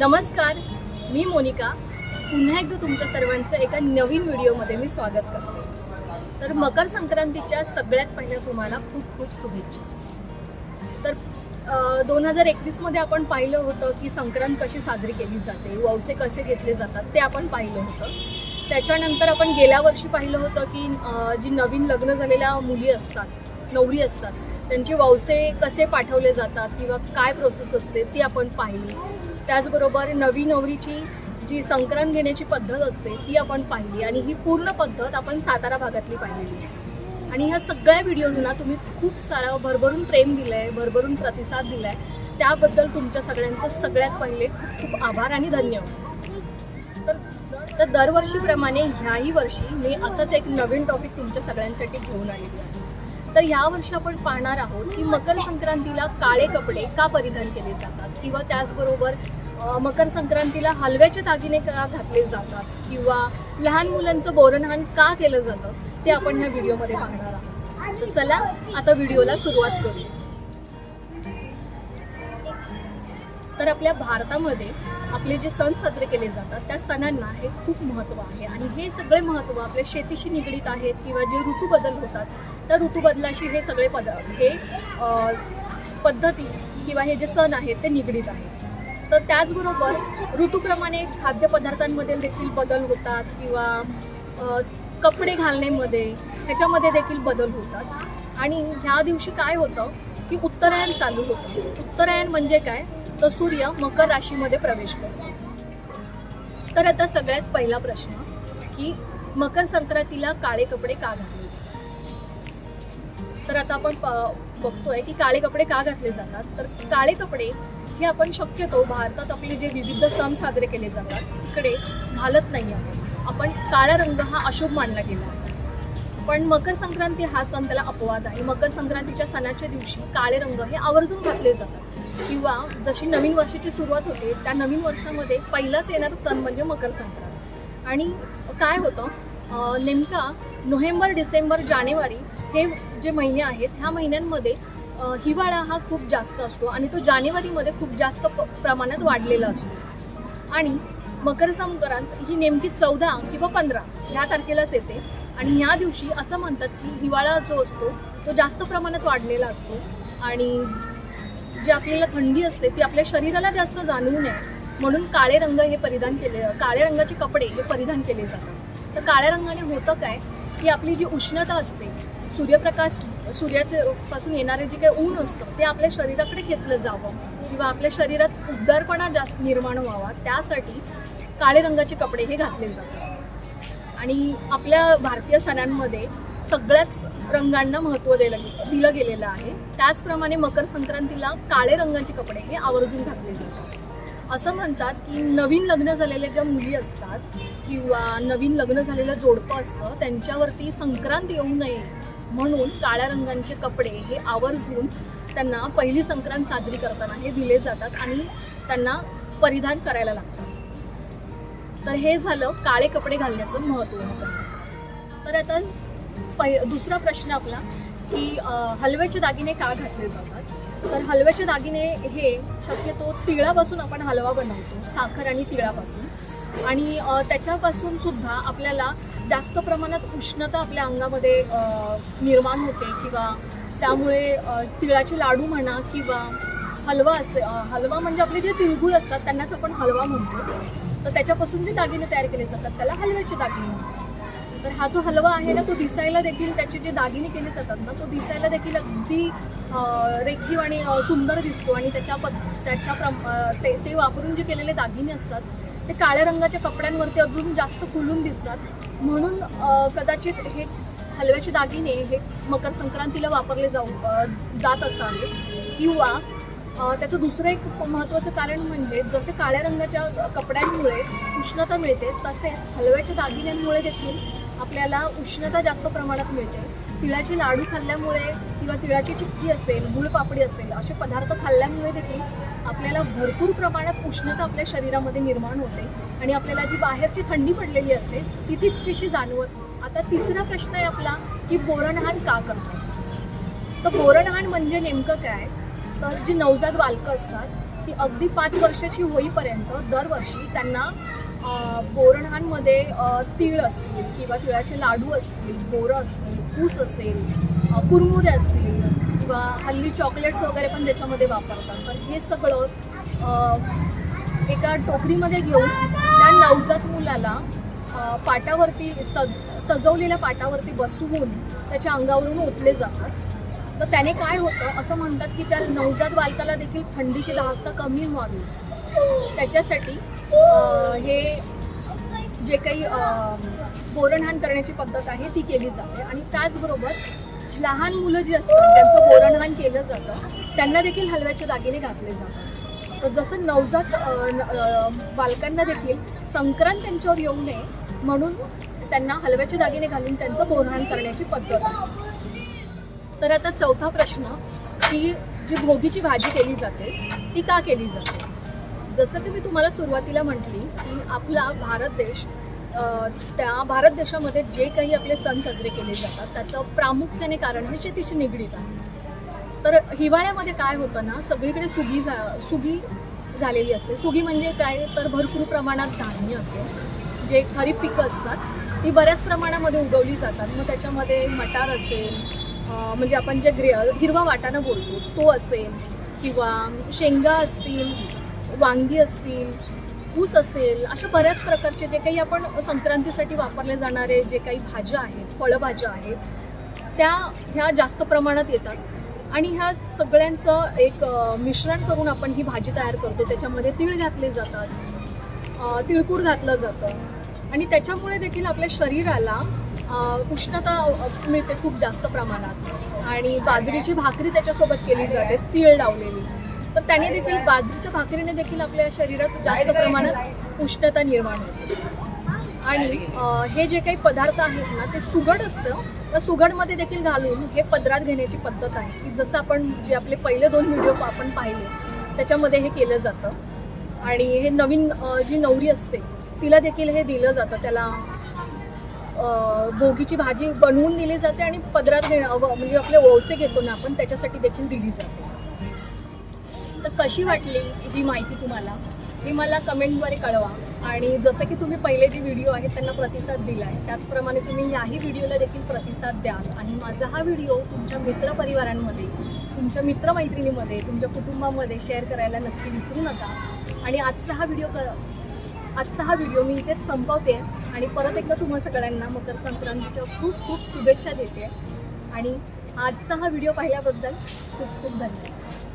नमस्कार मी मोनिका. पुन्हा एकदा तुमच्या सर्वांचं एका नवीन व्हिडिओमध्ये मी स्वागत करते. तर मकर संक्रांतीच्या सगळ्यात पहिल्या तुम्हाला खूप खूप शुभेच्छा. तर दोन हजार एकवीसमध्ये आपण पाहिलं होतं की संक्रांत कशी साजरी केली जाते ववसे कसे घेतले जातात ते आपण पाहिलं होतं. त्याच्यानंतर आपण गेल्या वर्षी पाहिलं होतं की जी नवीन लग्न झालेल्या मुली असतात नवरी असतात त्यांचे वावसे कसे पाठवले जातात किंवा काय प्रोसेस असते ती आपण पाहिली. त्याचबरोबर नवी नवरीची जी संक्रांत घेण्याची पद्धत असते ती आपण पाहिली आणि ही पूर्ण पद्धत आपण सातारा भागातली पाहिलेली आहे आणि ह्या सगळ्या व्हिडिओजना तुम्ही खूप सारा भरभरून प्रेम दिलं आहे भरभरून प्रतिसाद दिला आहे त्याबद्दल तुमच्या सगळ्यांचं सगळ्यात पहिले खूप खूप आभार आणि धन्यवाद. तर तर दरवर्षीप्रमाणे ह्याही वर्षी मी असंच एक नवीन टॉपिक तुमच्या सगळ्यांसाठी घेऊन आलेली आहे तर यावर्षी आपण पाहणार आहोत की मकर संक्रांतीला काळे कपडे का परिधान केले जातात? किंवा त्याचबरोबर मकर संक्रांतीला हलव्याचे दागिने का घातले जातात? किंवा लहान मुलांचं बोरणहान का केलं जातं? ते आपण ह्या व्हिडिओमध्ये पाहणार आहोत. चला आता व्हिडिओला सुरुवात करू तर आपल्या भारतामध्ये आपले जे सण साजरे केले जातात त्या सणांना हे खूप महत्त्व आहे. आणि हे सगळे महत्त्व आपल्या शेतीशी निगडीत आहेत किंवा जे ऋतूबदल होतात त्या ऋतूबदलाशी हे सगळे पद हे पद्धती किंवा हे जे सण आहेत ते निगडीत आहेत. तर त्याचबरोबर ऋतूप्रमाणे खाद्यपदार्थांमध्ये देखील बदल होतात किंवा कपडे घालण्यामध्ये ह्याच्यामध्ये देखील बदल होतात. आणि ह्या दिवशी काय होतं की उत्तरायण चालू होतं. उत्तरायण म्हणजे काय? तर सूर्य मकर राशीमध्ये प्रवेश करतो. तर आता सगळ्यात पहिला प्रश्न की मकर संक्रांतीला काळे कपडे का घातले तर आता आपण प- बघतोय की काळे कपडे का घातले जातात? तर काळे कपडे हे आपण शक्यतो भारतात आपले जे विविध सण साजरे केले जातात तिकडे घालत नाही आहोत. आपण काळा रंग हा अशुभ मानला गेला आहे. पण मकर संक्रांती हा सण त्याला अपवाद आहे. मकर संक्रांतीच्या सणाच्या दिवशी काळे रंग हे आवर्जून घातले जातात. किंवा जशी नवीन वर्षाची सुरुवात होते त्या नवीन वर्षामध्ये पहिलाच येणारा सण म्हणजे मकर संक्रांत. आणि काय होतं नेमका नोव्हेंबर डिसेंबर जानेवारी हे जे महिने आहेत ह्या महिन्यांमध्ये हिवाळा हा खूप जास्त असतो आणि तो जानेवारीमध्ये खूप जास्त प- प्रमाणात वाढलेला असतो. आणि मकर संक्रांत ही नेमकी चौदा किंवा पंधरा ह्या तारखेलाच येते. आणि ह्या दिवशी असं म्हणतात की हिवाळा जो असतो तो जास्त प्रमाणात वाढलेला असतो. आणि जी आपल्याला थंडी असते ती आपल्या शरीराला जास्त जाणवू नये. म्हणून काळे रंग हे परिधान केले काळ्या रंगाचे कपडे हे परिधान केले जातात. तर काळ्या रंगाने होतं काय? की आपली जी उष्णता असते सूर्यप्रकाश सूर्याचे पासून येणारे जे काही ऊन असतं ते आपल्या शरीराकडे खेचलं जावं किंवा आपल्या शरीरात उबदारपणा जास्त निर्माण व्हावा त्यासाठी काळे रंगाचे कपडे हे घातले जातात. आणि आपल्या भारतीय सणांमध्ये सगळ्याच रंगांना महत्त्व दिलं दिलं गेलेलं आहे. त्याचप्रमाणे मकर संक्रांतीला काळे रंगाचे कपडे हे आवर्जून घातले जातात. असं म्हणतात की नवीन लग्न झालेल्या ज्या मुली असतात किंवा नवीन लग्न झालेलं जोडपं असतं त्यांच्यावरती संक्रांत येऊ नये म्हणून काळ्या रंगांचे कपडे हे आवर्जून त्यांना पहिली संक्रांत साजरी करताना हे दिले जातात आणि त्यांना परिधान करायला लागतात. तर हे झालं काळे कपडे घालण्याचं महत्त्व तर आता पहि दुसरा प्रश्न आपला की हलव्याचे दागिने का घातले जातात? तर हलव्याचे दागिने हे शक्यतो तिळापासून आपण हलवा बनवतो साखर आणि तिळापासून. आणि त्याच्यापासून सुद्धा आपल्याला जास्त प्रमाणात उष्णता आपल्या अंगामध्ये निर्माण होते किंवा त्यामुळे तिळाचे लाडू म्हणा किंवा हलवा असे हलवा म्हणजे आपले जे तिळगुळ असतात त्यांनाच आपण हलवा म्हणतो. तर त्याच्यापासून जे दागिने तयार केले जातात त्याला हलव्याचे दागिने म्हणतात. तर हा जो हलवा आहे ना तो दिसायला देखील त्याचे जे दागिने केले जातात ना तो दिसायला देखील अगदी रेखीव आणि सुंदर दिसतो. आणि त्याच्या प त्याच्या प्रम ते ते वापरून जे केलेले दागिने असतात ते काळ्या रंगाच्या कपड्यांवरती अजून जास्त खुलून दिसतात. म्हणून कदाचित हे हलव्याचे दागिने हे मकर संक्रांतीला वापरले जाऊ जात असावे. किंवा त्याचं दुसरं एक महत्त्वाचं कारण म्हणजे जसे काळ्या रंगाच्या कपड्यांमुळे उष्णता मिळते तसेच हलव्याच्या दागिन्यांमुळे देखील आपल्याला उष्णता जास्त प्रमाणात मिळते. तिळाचे लाडू खाल्ल्यामुळे किंवा तिळाची चिक्की असेल गुळपापडी असेल असे पदार्थ खाल्ल्यामुळे देखील आपल्याला भरपूर प्रमाणात उष्णता आपल्या शरीरामध्ये निर्माण होते आणि आपल्याला जी बाहेरची थंडी पडलेली असते ती तितकीशी जाणवत आता तिसरा प्रश्न आहे आपला की बोरणहाण का करतो तर बोरणहाण म्हणजे नेमकं काय? तर जी नवजात बालकं असतात ती अगदी पाच वर्षाची होईपर्यंत दरवर्षी त्यांना बोरणांमध्ये तीळ असतील किंवा तिळाचे लाडू असतील बोरं असतील ऊस असेल कुरमुरे असतील किंवा हल्ली चॉकलेट्स वगैरे पण त्याच्यामध्ये वापरतात. तर हे सगळं एका टोकरीमध्ये घेऊन त्या नवजात मुलाला पाटावरती सज सजवलेल्या पाटावरती बसवून त्याच्या अंगावरून ओतले जातात. तर त्याने काय होतं? असं म्हणतात की त्या नवजात बालकाला देखील थंडीची दाहकता कमी व्हावी. त्याच्यासाठी हे जे काही बोरणहान बोरणहाण करण्याची पद्धत आहे ती केली जाते. आणि त्याचबरोबर लहान मुलं जी असतात त्यांचं बोरणहाण केलं जातं त्यांना देखील हलव्याचे दागिने घातले जातात. तर जसं नवजात न- बालकांना देखील संक्रांत त्यांच्यावर येऊ नये म्हणून त्यांना हलव्याचे दागिने घालून त्यांचं बोरहाण करण्याची पद्धत आहे. तर आता चौथा प्रश्न की जी भोगीची भाजी केली जाते ती का केली जाते? जसं की मी तुम्हाला सुरुवातीला म्हटली की आपला भारत देश त्या भारत देशामध्ये जे काही आपले सण साजरे केले जातात त्याचं प्रामुख्याने कारण हे शेतीशी निगडीत आहे. तर हिवाळ्यामध्ये काय होतं ना सगळीकडे सुगी झा सुगी झालेली असते. सुगी म्हणजे काय? तर भरपूर प्रमाणात धान्य असेल जे खरीप पिकं असतात ती बऱ्याच प्रमाणामध्ये उगवली जातात. मग त्याच्यामध्ये मटार असेल म्हणजे आपण जे ग्रे हिरवा वाटाणा बोलतो तो असेल किंवा शेंगा असतील वांगी असतील ऊस असेल अशा बऱ्याच प्रकारचे जे काही आपण संक्रांतीसाठी वापरले जाणारे जे काही भाज्या आहेत फळभाज्या आहेत त्या ह्या जास्त प्रमाणात येतात. आणि ह्या सगळ्यांचं एक मिश्रण करून आपण ही भाजी तयार करतो. त्याच्यामध्ये तीळ घातले जातात तिळकूड घातलं जातं. आणि त्याच्यामुळे देखील आपल्या शरीराला उष्णता मिळते खूप जास्त प्रमाणात. आणि बाजरीची भाकरी त्याच्यासोबत केली जाते तीळ लावलेली. तर त्याने देखील बाजरीच्या भाकरीने देखील आपल्या शरीरात जास्त प्रमाणात उष्णता निर्माण होते. आणि हे जे काही पदार्थ आहेत ना ते सुगड असतं. त्या सुगडमध्ये देखील घालून हे पदरात घेण्याची पद्धत आहे. की जसं आपण जे आपले पहिले दोन व्हिडिओ आपण पाहिले त्याच्यामध्ये हे केलं जातं. आणि हे नवीन जी नवरी असते तिला देखील हे दिलं जातं. त्याला भोगीची भाजी बनवून दिली जाते आणि पदरात घे म्हणजे आपले ओळसे घेतो ना आपण त्याच्यासाठी देखील दिली जाते. तर कशी वाटली ही माहिती तुम्हाला? ही मला कमेंटद्वारे कळवा. आणि जसं की तुम्ही पहिले जे व्हिडिओ आहेत त्यांना प्रतिसाद दिला आहे त्याचप्रमाणे तुम्ही याही व्हिडिओला देखील प्रतिसाद द्याल. आणि माझा हा व्हिडिओ तुमच्या मित्रपरिवारांमध्ये तुमच्या मित्रमैत्रिणीमध्ये तुमच्या कुटुंबामध्ये शेअर करायला नक्की विसरू नका. आणि आजचा हा व्हिडिओ क आजचा हा व्हिडिओ मी इथेच संपवते आणि परत एकदा तुम्हा सगळ्यांना मकर संक्रांतीच्या खूप खूप शुभेच्छा देते. आणि आजचा हा व्हिडिओ पाहिल्याबद्दल खूप खूप धन्यवाद.